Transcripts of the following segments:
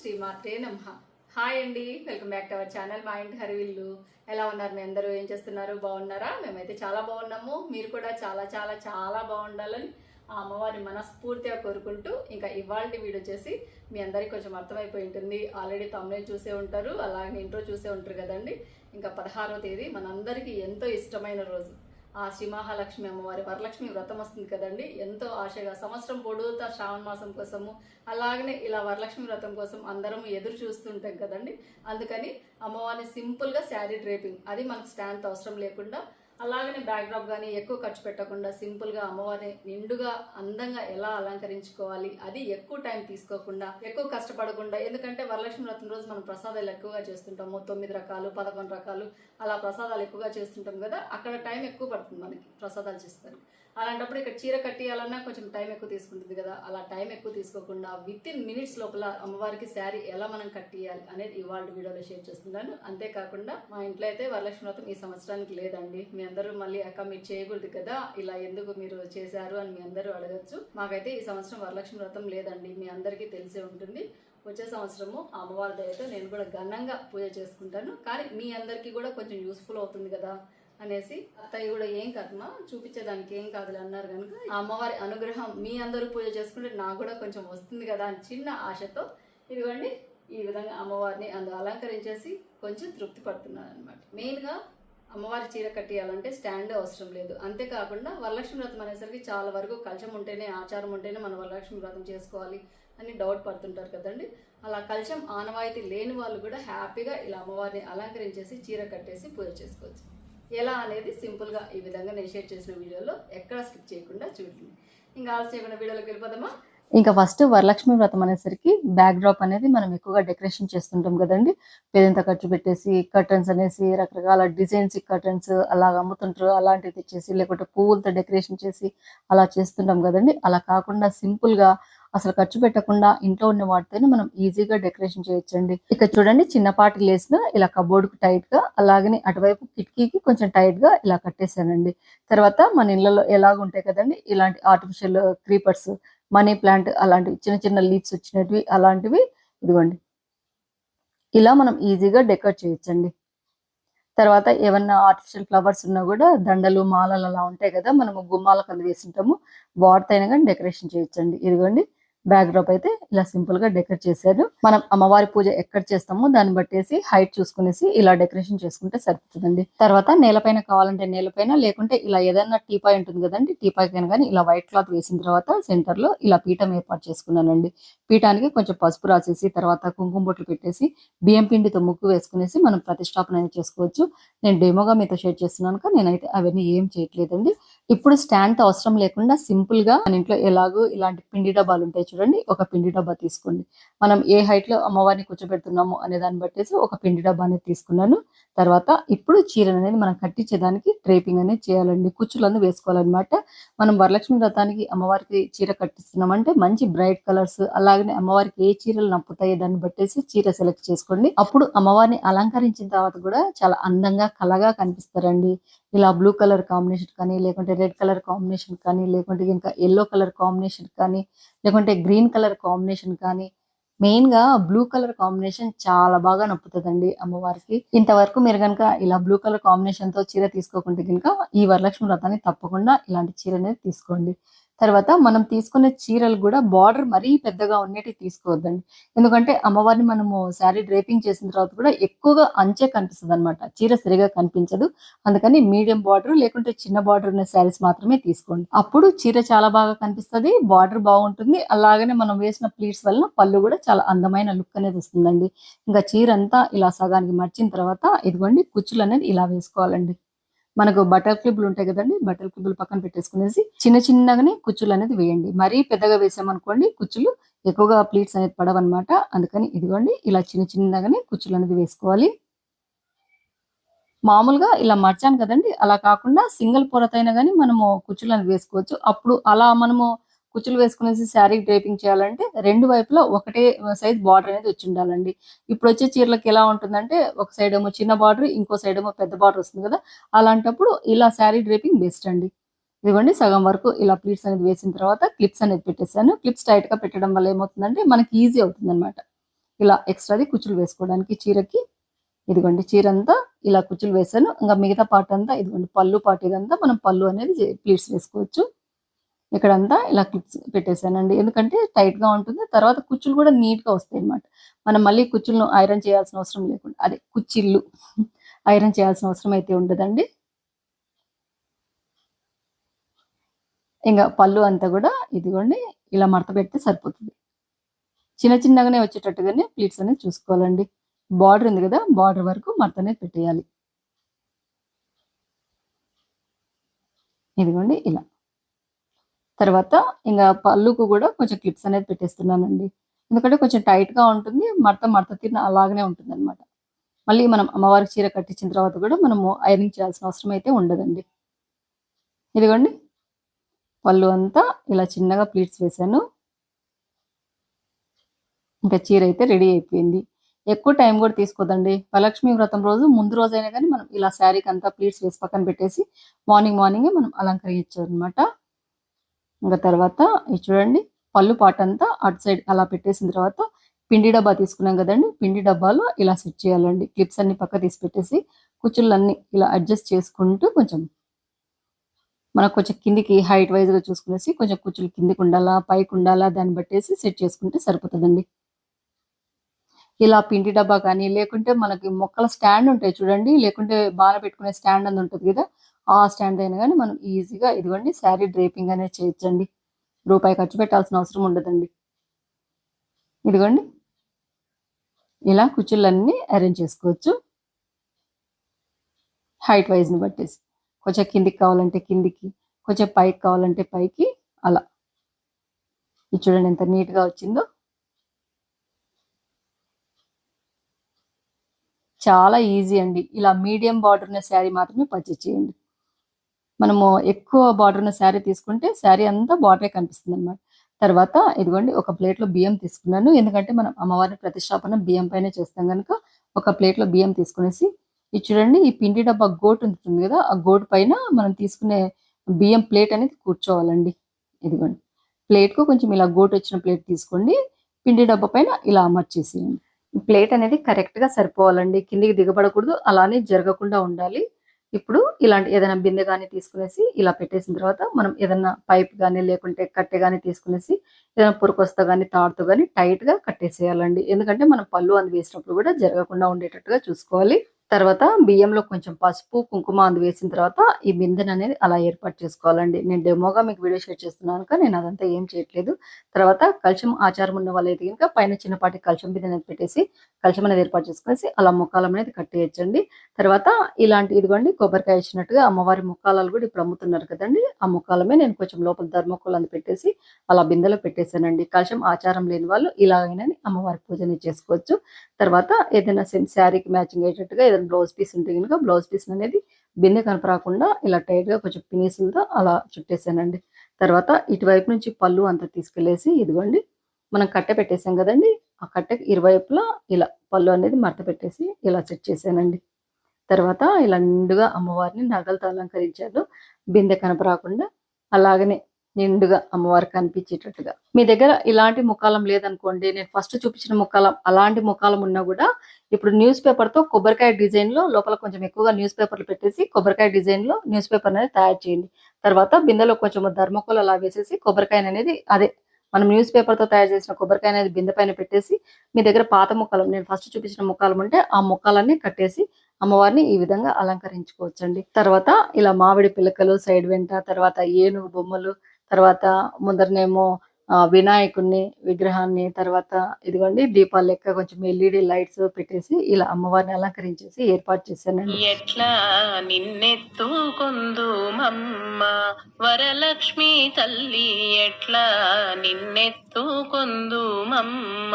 శ్రీ మాత్రే నమ. హాయ్ అండి welcome back to our channel మా ఇంటి హరివిల్లు. ఎలా ఉన్నారు మీ అందరూ? ఏం చేస్తున్నారు? బాగున్నారా? మేమైతే చాలా బాగున్నాము. మీరు కూడా చాలా చాలా చాలా బాగుండాలని ఆ అమ్మవారిని మనస్ఫూర్తిగా కోరుకుంటూ ఇంకా ఇవాళ వీడియో వచ్చేసి మీ అందరికీ కొంచెం అర్థమైపోయి ఉంటుంది. ఆల్రెడీ తమిళ చూసే ఉంటారు అలాగే ఇంట్రో చూసే ఉంటారు కదండి. ఇంకా పదహారో తేదీ మనందరికీ ఎంతో ఇష్టమైన రోజు. ఆ శ్రీ మహాలక్ష్మి అమ్మవారి వరలక్ష్మి వ్రతం వస్తుంది కదండి. ఎంతో ఆశగా సంవత్సరం పొడుగుతా శ్రావణ మాసం కోసము అలాగనే ఇలా వరలక్ష్మి వ్రతం కోసం అందరం ఎదురు చూస్తుంటాం కదండి. అందుకని అమ్మవారిని సింపుల్గా శారీ డ్రేపింగ్ అది మనకు స్టాండ్ అవసరం లేకుండా అలాగనే బ్యాక్డ్రాప్ కానీ ఎక్కువ ఖర్చు పెట్టకుండా సింపుల్గా అమ్మవారిని నిండుగా అందంగా ఎలా అలంకరించుకోవాలి అది ఎక్కువ టైం తీసుకోకుండా ఎక్కువ కష్టపడకుండా ఎందుకంటే వరలక్ష్మి వ్రతం రోజు మనం ప్రసాదాలు ఎక్కువగా చేస్తుంటాము. తొమ్మిది రకాలు పదకొండు రకాలు అలా ప్రసాదాలు ఎక్కువగా చేస్తుంటాం కదా అక్కడ టైం ఎక్కువ పడుతుంది మనకి ప్రసాదాలు చేస్తారు అలాంటప్పుడు ఇక్కడ చీర కట్టియాలన్నా కొంచెం టైం ఎక్కువ తీసుకుంటుంది కదా. అలా టైం ఎక్కువ తీసుకోకుండా విత్ ఇన్ మినిట్స్ లోపల అమ్మవారికి శారీ ఎలా మనం కట్టియాలి అనేది ఇవాళ వీడియోలో షేర్ చేస్తున్నాను. అంతేకాకుండా మా ఇంట్లో అయితే వరలక్ష్మి వ్రతం ఈ సంవత్సరానికి లేదండి. మీ అందరూ మళ్ళీ అక్క మీరు చేయకూడదు కదా. ఇలా ఎందుకు మీరు చేశారు అని మీ అందరూ అడగచ్చు. మాకైతే ఈ సంవత్సరం వరలక్ష్మి వ్రతం లేదండి. మీ అందరికీ తెలిసే ఉంటుంది. వచ్చే సంవత్సరము అమ్మవారి దయతో నేను కూడా ఘనంగా పూజ చేసుకుంటాను. కానీ మీ అందరికీ కూడా కొంచెం యూస్ఫుల్ అవుతుంది కదా. అనేసి అత్తయ్య కూడా ఏం కర్మ చూపించేదానికి ఏం కాదు అన్నారు కనుక అమ్మవారి అనుగ్రహం మీ అందరూ పూజ చేసుకుంటే నాకు కూడా కొంచెం వస్తుంది కదా అని చిన్న ఆశతో ఇదిగోండి ఈ విధంగా అమ్మవారిని అందు అలంకరించేసి కొంచెం తృప్తి పడుతున్నాను అనమాట మెయిన్గా అమ్మవారి చీర కట్టియాలంటే స్టాండ్ అవసరం లేదు. అంతేకాకుండా వరలక్ష్మి వ్రతం అనేసరికి చాలా వరకు కలశం ఉంటేనే ఆచారం ఉంటేనే మనం వరలక్ష్మి వ్రతం చేసుకోవాలి అని డౌట్ పడుతుంటారు కదండి. అలా కలశం ఆనవాయితీ లేని వాళ్ళు కూడా హ్యాపీగా ఇలా అమ్మవారిని అలంకరించేసి చీర కట్టేసి పూజ చేసుకోవచ్చు. ఎలా అనేది సింపుల్గా ఈ విధంగా నేను షేర్ చేసిన వీడియోలో ఎక్కడ స్కిప్ చేయకుండా చూడండి. ఇంకా ఆలస్యం చేయకుండా వీడియోలోకి వెళ్ళిపోదామా? ఇంకా ఫస్ట్ వరలక్ష్మి వ్రతం అనేసరికి బ్యాక్ డ్రాప్ అనేది మనం ఎక్కువగా డెకరేషన్ చేస్తుంటాం కదండి. పేదంత ఖర్చు పెట్టేసి కర్టన్స్ అనేసి రకరకాల డిజైన్స్ కర్టన్స్ అలా అమ్ముతుంటారు. అలాంటివి తెచ్చేసి లేకుంటే పువ్వులతో డెకరేషన్ చేసి అలా చేస్తుంటాం కదండి. అలా కాకుండా సింపుల్గా అసలు ఖర్చు పెట్టకుండా ఇంట్లో ఉన్న వాటితోనే మనం ఈజీగా డెకరేషన్ చేయొచ్చండి. ఇక్కడ చూడండి చిన్నపాటి లేస్ ఇలా కబోర్డ్కు టైట్గా అలాగనే అటువైపు కిటికీకి కొంచెం టైట్గా ఇలా కట్టేశానండి. తర్వాత మన ఇళ్ళలో ఎలాగ ఉంటాయి కదండి ఇలాంటి ఆర్టిఫిషియల్ క్రీపర్స్ మనీ ప్లాంట్ అలాంటివి చిన్న చిన్న లీవ్స్ వచ్చినవి అలాంటివి ఇదిగోండి. ఇలా మనం ఈజీగా డెకరేట్ చేయొచ్చండి. తర్వాత ఏమన్నా ఆర్టిఫిషియల్ ఫ్లవర్స్ ఉన్నా కూడా దండలు మాలలు అలా ఉంటాయి కదా మనము గుమ్మాల కింద వేసింటాము వాటితో అయినా కానీ డెకరేషన్ చేయొచ్చండి. ఇదిగోండి బ్యాక్ డ్రాప్ అయితే ఇలా సింపుల్గా డెకరేట్ చేశారు. మనం అమ్మవారి పూజ ఎక్కడ చేస్తామో దాన్ని బట్టేసి హైట్ చూసుకునేసి ఇలా డెకరేషన్ చేసుకుంటే సరిపోతుందండి. తర్వాత నేలపైన కావాలంటే నేలపైన లేకుంటే ఇలా ఏదైనా టీపాయ్ ఉంటుంది కదండి టీపాయ్ పైన కానీ ఇలా వైట్ క్లాత్ వేసిన తర్వాత సెంటర్లో ఇలా పీఠం ఏర్పాటు చేసుకున్నానండి. పీఠానికి కొంచెం పసుపు రాసేసి తర్వాత కుంకుమ బొట్లు పెట్టేసి బియ్యం పిండితో ముగ్గు వేసుకునేసి మనం ప్రతిష్టాపన అనేది చేసుకోవచ్చు. నేను డెమోగా మీతో షేర్ చేస్తున్నాను కానీ నేనైతే అవన్నీ ఏం చేయట్లేదండి. ఇప్పుడు స్టాండ్ అవసరం లేకుండా సింపుల్గా మన ఇంట్లో ఎలాగో ఇలాంటి పిండి డబ్బాలు ఉంటాయి చూడండి ఒక పిండి డబ్బా తీసుకోండి. మనం ఏ హైట్లో అమ్మవారిని కూర్చోబెడుతున్నాము అనే దాన్ని బట్టేసి ఒక పిండి డబ్బా అనేది తీసుకున్నాను. తర్వాత ఇప్పుడు చీర అనేది మనం కట్టించేదానికి ట్రేపింగ్ అనేది చేయాలండి. కుచ్చులను వేసుకోవాలన్నమాట. మనం వరలక్ష్మి వ్రతానికి అమ్మవారికి చీర కట్టిస్తున్నామంటే మంచి బ్రైట్ కలర్స్ అలాగనే అమ్మవారికి ఏ చీరలు నప్పుతాయో దాన్ని బట్టేసి చీర సెలెక్ట్ చేసుకోండి. అప్పుడు అమ్మవారిని అలంకరించిన తర్వాత కూడా చాలా అందంగా కలగా కనిపిస్తారండి. ఇలా బ్లూ కలర్ కాంబినేషన్ కానీ లేకుంటే రెడ్ కలర్ కాంబినేషన్ కానీ లేకుంటే ఇంకా ఎల్లో కలర్ కాంబినేషన్ కానీ లేకుంటే గ్రీన్ కలర్ కాంబినేషన్ కానీ మెయిన్గా బ్లూ కలర్ కాంబినేషన్ చాలా బాగా నప్పుతుందండి అమ్మవారికి. ఇంతవరకు మీరు కనుక ఇలా బ్లూ కలర్ కాంబినేషన్తో చీర తీసుకోకుంటే కనుక ఈ వరలక్ష్మి వ్రతాన్ని తప్పకుండా ఇలాంటి చీర అనేది తీసుకోండి. తర్వాత మనం తీసుకునే చీరలు కూడా బార్డర్ మరీ పెద్దగా ఉన్నట్టు తీసుకోవద్దండి. ఎందుకంటే అమ్మవారిని మనము శారీ డ్రేపింగ్ చేసిన తర్వాత కూడా ఎక్కువగా అంచే కనిపిస్తుంది అనమాట చీర సరిగా కనిపించదు. అందుకని మీడియం బార్డర్ లేకుంటే చిన్న బార్డర్ ఉన్న శారీస్ మాత్రమే తీసుకోండి. అప్పుడు చీర చాలా బాగా కనిపిస్తుంది బార్డర్ బాగుంటుంది. అలాగనే మనం వేసిన ప్లీట్స్ వల్ల పళ్ళు కూడా చాలా అందమైన లుక్ అనేది వస్తుందండి. ఇంకా చీర అంతా ఇలా సగానికి మర్చిన తర్వాత ఇదిగోండి కుచ్చులు అనేది ఇలా వేసుకోవాలండి. మనకు బటర్ క్లిప్లు ఉంటాయి కదండి బటర్ క్లిప్లు పక్కన పెట్టేసుకునేసి చిన్న చిన్నగానే కుచ్చులు అనేది వేయండి. మరీ పెద్దగా వేసామనుకోండి కుచ్చులు ఎక్కువగా ప్లీట్స్ అనేది పడవన్నమాట. అందుకని ఇదిగోండి ఇలా చిన్న చిన్నగానే కుచ్చులు అనేది వేసుకోవాలి. మామూలుగా ఇలా మర్చాను కదండి అలా కాకుండా సింగిల్ పొరతైనా కానీ మనము కుచ్చులు అనేది వేసుకోవచ్చు. అప్పుడు అలా మనము కుచ్చులు వేసుకునేసి శారీ డ్రేపింగ్ చేయాలంటే రెండు వైపులా ఒకటే సైజ్ బార్డర్ అనేది వచ్చి ఉండాలండి. ఇప్పుడు వచ్చే చీరలకు ఎలా ఉంటుందంటే ఒక సైడ్ ఏమో చిన్న బార్డర్ ఇంకో సైడ్ ఏమో పెద్ద బార్డర్ వస్తుంది కదా. అలాంటప్పుడు ఇలా శారీ డ్రేపింగ్ బెస్ట్ అండి. ఇదిగోండి సగం వరకు ఇలా ప్లీట్స్ అనేది వేసిన తర్వాత క్లిప్స్ అనేది పెట్టేసాను క్లిప్స్ టైట్గా పెట్టడం వల్ల ఏమవుతుందంటే మనకి ఈజీ అవుతుంది అనమాట ఇలా ఎక్స్ట్రాది కుచ్చులు వేసుకోవడానికి చీరకి. ఇదిగోండి చీర అంతా ఇలా కుచ్చులు వేసాను ఇంకా మిగతా పార్ట్ అంతా ఇదిగోండి పళ్ళు పార్ట్ ఇదంతా మనం పళ్ళు అనేది ప్లీట్స్ వేసుకోవచ్చు. ఇక్కడంతా ఇలా క్లిప్స్ పెట్టేశానండి. ఎందుకంటే టైట్గా ఉంటుంది. తర్వాత కుచ్చులు కూడా నీట్గా వస్తాయి అన్నమాట మనం మళ్ళీ కుచ్చులను ఐరన్ చేయాల్సిన అవసరం లేకుండా అదే కుచ్చిళ్ళు ఐరన్ చేయాల్సిన అవసరం అయితే ఉండదండి. ఇంకా పళ్ళు అంతా కూడా ఇదిగోండి ఇలా మడత పెడితే సరిపోతుంది. చిన్న చిన్నగానే వచ్చేటట్టుగానే ప్లీట్స్ అనేది చూసుకోవాలండి. బార్డర్ ఉంది కదా బార్డర్ వరకు మడత అనేది పెట్టేయాలి. ఇదిగోండి ఇలా. తర్వాత ఇంకా పళ్ళుకు కూడా కొంచెం క్లిప్స్ అనేది పెట్టేస్తున్నానండి. ఎందుకంటే కొంచెం టైట్గా ఉంటుంది మడత మడత తిన్న అలాగనే ఉంటుంది అనమాట మళ్ళీ మనం అమ్మవారికి చీర కట్టించిన తర్వాత కూడా మనము ఐరన్ చేయాల్సిన అవసరం అయితే ఉండదండి. ఇదిగోండి. పళ్ళు అంతా ఇలా చిన్నగా ప్లీట్స్ వేసాను ఇంకా చీర అయితే రెడీ అయిపోయింది. ఎక్కువ టైం కూడా తీసుకోదండి. వరలక్ష్మి వ్రతం రోజు ముందు రోజైనా కానీ మనం ఇలా శారీకి అంతా ప్లీట్స్ వేసి పక్కన పెట్టేసి మార్నింగ్ మార్నింగే మనం అలంకరించారు అనమాట ఇంకా తర్వాత ఇది చూడండి పళ్ళు పాట అంతా అటు సైడ్ అలా పెట్టేసిన తర్వాత పిండి డబ్బా తీసుకున్నాం కదండి పిండి డబ్బాలో ఇలా సెట్ చేయాలండి. క్లిప్స్ అన్ని పక్క తీసి పెట్టేసి కుచ్చులన్నీ ఇలా అడ్జస్ట్ చేసుకుంటూ కొంచెం మనకు కొంచెం కిందికి హైట్ వైజ్గా చూసుకునేసి కొంచెం కుచ్చులు కిందికి ఉండాలా పైకి ఉండాలా దాన్ని బట్టేసి సెట్ చేసుకుంటే సరిపోతుందండి. ఇలా పిండి డబ్బా కానీ లేకుంటే మనకి మొక్కల స్టాండ్ ఉంటాయి చూడండి లేకుంటే బాగా పెట్టుకునే స్టాండ్ అని ఉంటుంది కదా ఆ స్టాండ్ అయినా కానీ మనం ఈజీగా ఇదిగోండి శారీ డ్రేపింగ్ అనేది చేయొచ్చండి. రూపాయి ఖర్చు పెట్టాల్సిన అవసరం ఉండదండి. ఇదిగోండి. ఇలా కుచ్చులన్నీ అరేంజ్ చేసుకోవచ్చు. హైట్ వైజ్ని బట్టేసి. కొంచెం కిందికి కావాలంటే కిందికి కొంచెం పైకి కావాలంటే పైకి అలా. ఇది చూడండి ఎంత నీట్గా వచ్చిందో. చాలా ఈజీ అండి. ఇలా మీడియం బార్డర్ ఉన్న శారీ మాత్రమే పర్చేజ్ చేయండి. మనము ఎక్కువ బార్డర్ ఉన్న శారీ తీసుకుంటే శారీ అంతా బార్డరే కనిపిస్తుంది అనమాట తర్వాత ఇదిగోండి ఒక ప్లేట్లో బియ్యం తీసుకున్నాను. ఎందుకంటే మనం అమ్మవారి ప్రతిష్టాపన బియ్యం పైన చేస్తాం కనుక ఒక ప్లేట్లో బియ్యం తీసుకునేసి ఇది చూడండి ఈ పిండి డబ్బా గోటు ఉంటుంది కదా ఆ గోటు పైన మనం తీసుకునే బియ్యం ప్లేట్ అనేది కూర్చోవాలండి. ఇదిగోండి ప్లేట్కు కొంచెం ఇలా గోటు వచ్చిన ప్లేట్ తీసుకోండి పిండి డబ్బా పైన ఇలా అమర్చేసేయండి. ప్లేట్ అనేది కరెక్ట్గా సరిపోవాలండి. కిందికి దిగబడకూడదు అలానే జరగకుండా ఉండాలి. ఇప్పుడు ఇలాంటి ఏదైనా బిందె కానీ తీసుకునేసి ఇలా పెట్టేసిన తర్వాత మనం ఏదైనా పైప్ కానీ లేకుంటే కట్టె కానీ తీసుకునేసి ఏదైనా పురుకొస్తా కానీ తాడుతో కానీ టైట్గా కట్టేసేయాలండి. ఎందుకంటే మనం పళ్ళు అందు వేసినప్పుడు కూడా జరగకుండా ఉండేటట్టుగా చూసుకోవాలి. తర్వాత బియ్యంలో కొంచెం పసుపు కుంకుమ అందు వేసిన తర్వాత ఈ బిందెని అనేది అలా ఏర్పాటు చేసుకోవాలండి. నేను డెమోగా మీకు వీడియో షేర్ చేస్తున్నాను కానీ నేను అదంతా ఏం చేయట్లేదు. తర్వాత కలశం ఆచారం ఉన్న వాళ్ళైతే కనుక పైన చిన్నపాటి కలశం బిందె అనేది పెట్టేసి కలశం అనేది ఏర్పాటు చేసుకునేసి అలా ముఖాలం అనేది కట్టేయచ్చండి. తర్వాత ఇలాంటి ఇదిగోండి కొబ్బరికాయ ఇచ్చినట్టుగా అమ్మవారి ముక్కాలాలు కూడా ఇప్పుడు అమ్ముతున్నారు కదండి. ఆ ముఖాలమే నేను కొంచెం లోపల ధర్మకోల్ పెట్టేసి అలా బిందెలో పెట్టేశానండి. కలశం ఆచారం లేని వాళ్ళు ఇలాగైనా అమ్మవారి పూజని చేసుకోవచ్చు. తర్వాత ఏదైనా సేమ్ శారీకి మ్యాచింగ్ అయ్యేటట్టుగా ఏదైనా బ్లౌజ్ పీస్ ఉంటే కనుక బ్లౌజ్ పీస్ అనేది బిందె కనపరాకుండా ఇలా టైట్గా కొంచెం పినీసులతో అలా చుట్టేసానండి తర్వాత ఇటువైపు నుంచి పళ్ళు అంతా తీసుకెళ్ళేసి ఇదిగోండి మనం కట్టె పెట్టేసాం కదండి. ఆ కట్టెకి ఇరువైపులా ఇలా పళ్ళు అనేది మడత పెట్టేసి ఇలా సెట్ చేశానండి. తర్వాత ఇలా నిండుగా అమ్మవారిని నగలతో అలంకరించాను. బిందె కనపరాకుండా అలాగనే నిండుగా అమ్మవారు కనిపించేటట్టుగా. మీ దగ్గర ఇలాంటి ముఖాలం లేదనుకోండి నేను ఫస్ట్ చూపించిన ముఖాలం అలాంటి ముఖాలం ఉన్నా కూడా ఇప్పుడు న్యూస్ పేపర్తో కొబ్బరికాయ డిజైన్లో లోపల కొంచెం ఎక్కువగా న్యూస్ పేపర్లు పెట్టేసి కొబ్బరికాయ డిజైన్లో న్యూస్ పేపర్ అనేది తయారు చేయండి. తర్వాత బిందెలో కొంచెం ధర్మకోల్ అలా వేసేసి కొబ్బరికాయ అనేది అదే మనం న్యూస్ పేపర్తో తయారు చేసిన కొబ్బరికాయ అనేది బిందె పైన పెట్టేసి మీ దగ్గర పాత ముక్కలు నేను ఫస్ట్ చూపించిన ముక్కలు ఉంటే ఆ ముక్కలన్నీ కట్టేసి అమ్మవారిని ఈ విధంగా అలంకరించుకోవచ్చండి. తర్వాత ఇలా మామిడి పిలకలు సైడ్ వెంట తర్వాత ఏనుగు బొమ్మలు తర్వాత ముందరనేమో వినాయకుడిని విగ్రహాన్ని తర్వాత ఇదిగోండి దీపాలు లెక్క కొంచెం ఎల్ఈడి లైట్స్ పెట్టేసి ఇలా అమ్మవారిని అలంకరించేసి ఏర్పాటు చేశానండి. ఎట్లా నిన్నెత్తుకొందు మమ్మ వరలక్ష్మి తల్లి ఎట్లా నిన్నెత్తుకొందు మమ్మ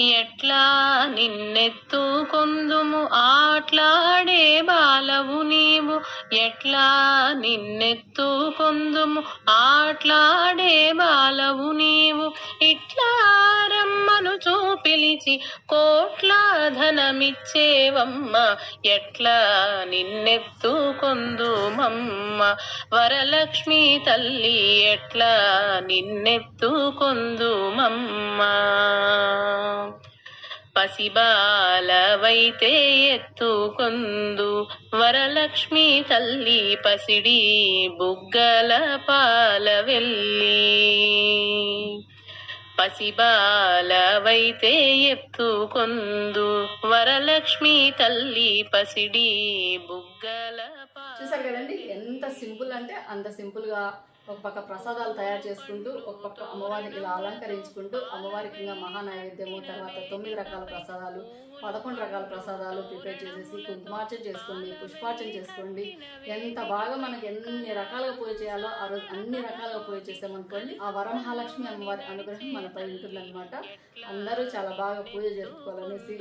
ఎట్లా నిన్నెత్తుకొందుము? ఆట్లాడే బాలవు నీవు. ఎట్లా నిన్నెత్తుకొందుము? ఆట్లాడే బాలవు నీవు. ఇట్లా రమ్మను చూపిలిచి కోట్ల ధనమిచ్చేవమ్మ. ఎట్లా నిన్నెత్తుకొందుమమ్మ. వరలక్ష్మి తల్లి ఎట్లా నిన్నెత్తుకొందుమమ్మ. పసిబాలవైతే ఎత్తుకొందు. వరలక్ష్మి తల్లి పసిడి బుగ్గల పాల వెళ్ళి పసిబాలవైతే ఎత్తుకొందు. వరలక్ష్మి తల్లి పసిడి బుగ్గల చూసారు కదండి ఎంత సింపుల్ అంటే అంత సింపుల్గా ఒక పక్క ప్రసాదాలు తయారు చేసుకుంటూ ఒక పక్క అమ్మవారిని ఇలా అలంకరించుకుంటూ అమ్మవారికి ఇంకా మహా నైవేద్యము తర్వాత తొమ్మిది రకాల ప్రసాదాలు పదకొండు రకాల ప్రసాదాలు ప్రిపేర్ చేసేసి కుంకుమార్చన చేసుకోండి పుష్పార్చన చేసుకోండి. ఎంత బాగా మనకి ఎన్ని రకాలుగా పూజ చేయాలో ఆ రోజు అన్ని రకాలుగా పూజ చేసామనుకోండి ఆ వరమహాలక్ష్మి అమ్మవారి అనుగ్రహం మనపై ఉంటుందన్నమాట. అందరూ చాలా బాగా పూజ జరుపుకోవాలనేసి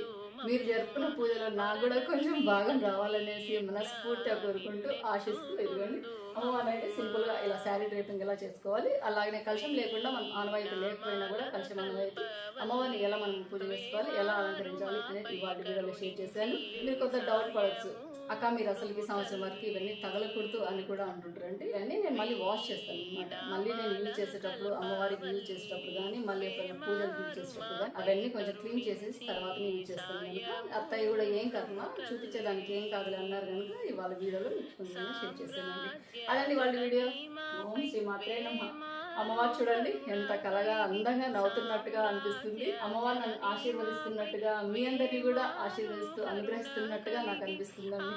మీరు జరుపుకున్న పూజలో నాకు కూడా కొంచెం భాగం రావాలనేసి మనస్ఫూర్తిగా కోరుకుంటూ ఆశిస్తూ ఇదిగోండి. అమ్మవారిని అంటే సింపుల్గా ఇలా శారీ డ్రైపింగ్ ఎలా చేసుకోవాలి అలాగనే కలుషం లేకుండా మనం ఆనవాయితీ లేకపోయినా కూడా కలుషం ఆనవాయితీ. అమ్మవారిని ఎలా మనం పూజ చేసుకోవాలి ఎలా అలంకరించాలి అనేది ఇవాళ వీడియోలో షేర్ చేశాను. మీరు కొంత డౌట్ పడవచ్చు అక్క మీరు అసలు ఈ సంవత్సరం వరకు ఇవన్నీ తగలకూడదు అని కూడా అంటుంటారండి. ఇవన్నీ నేను మళ్ళీ వాష్ చేస్తాను అనమాట మళ్ళీ నేను యూజ్ చేసేటప్పుడు అమ్మవారికి యూజ్ చేసేటప్పుడు కానీ మళ్ళీ ఎప్పుడైనా పూజలు యూజ్ చేసేటప్పుడు కానీ అవన్నీ కొంచెం క్లీన్ చేసేసి తర్వాత యూజ్ చేస్తాను కనుక. అత్తయ్య కూడా ఏం కర్మ? చూపించేదానికి ఏం కాదులే అన్నారు కనుక ఇవాళ వీడియోలో కొంచెం షేర్ చేశానండి. అదండి వాళ్ళ వీడియో. ఓం శ్రీ మాత్రే నమః. అమ్మవారు చూడండి ఎంత కలగా అందంగా నవ్వుతున్నట్టుగా అనిపిస్తుంది. అమ్మవారు నన్ను ఆశీర్వదిస్తున్నట్టుగా మీ అందరినీ కూడా ఆశీర్వదిస్తూ అనుగ్రహిస్తున్నట్టుగా నాకు అనిపిస్తుందండి.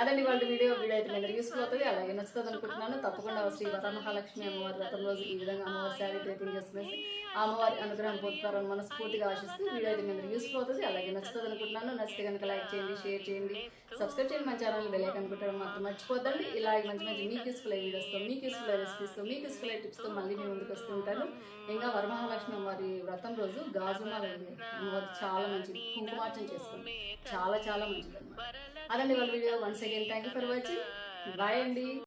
అదండి వాళ్ళ వీడియో. వీడియో అయితే నేను యూస్ఫుల్ అవుతుంది. అలాగే నచ్చుతుంది అనుకుంటున్నాను తప్పకుండా శ్రీ వరమహాలక్ష్మి అమ్మవారి వ్రతం రోజు ఈ విధంగా అమ్మవారి శారీ డ్రైపింగ్ చేసుకునేసి అమ్మవారి అనుగ్రహం పొందుతారని మనస్ఫూర్తిగా ఆశిస్తూ వీడియో అయితే మీ యూస్ఫుల్ అవుతుంది. అలాగే నచ్చుతుంది అనుకుంటున్నాను నచ్చితే కనుక లైక్ చేయండి షేర్ చేయండి సబ్స్క్రైబ్ చేయండి మన ఛానల్ బెలైక్ అనుకుంటారు మాత్రం మర్చిపోద్దండి. ఇలాగే మంచి మంచి మీకు యూస్ఫుల్ అయ్యే వీడియోస్తో మీకు యూస్ఫుల్ అయ్యే రెసిపీస్తో మీకు యూస్ఫుల్ అయ్యే టిప్స్తో మళ్ళీ మేము ముందుకు వస్తూ ఉంటాను. ఇంకా వరమహాలక్ష్మి అమ్మవారి వ్రతం రోజు గాజుమాల అమ్మవారి చాలా మంచిది. కుంకుమార్చన చేసుకోండి. చాలా చాలా మంచిది అదండి వాళ్ళ video once again thank you for watching bye అండి.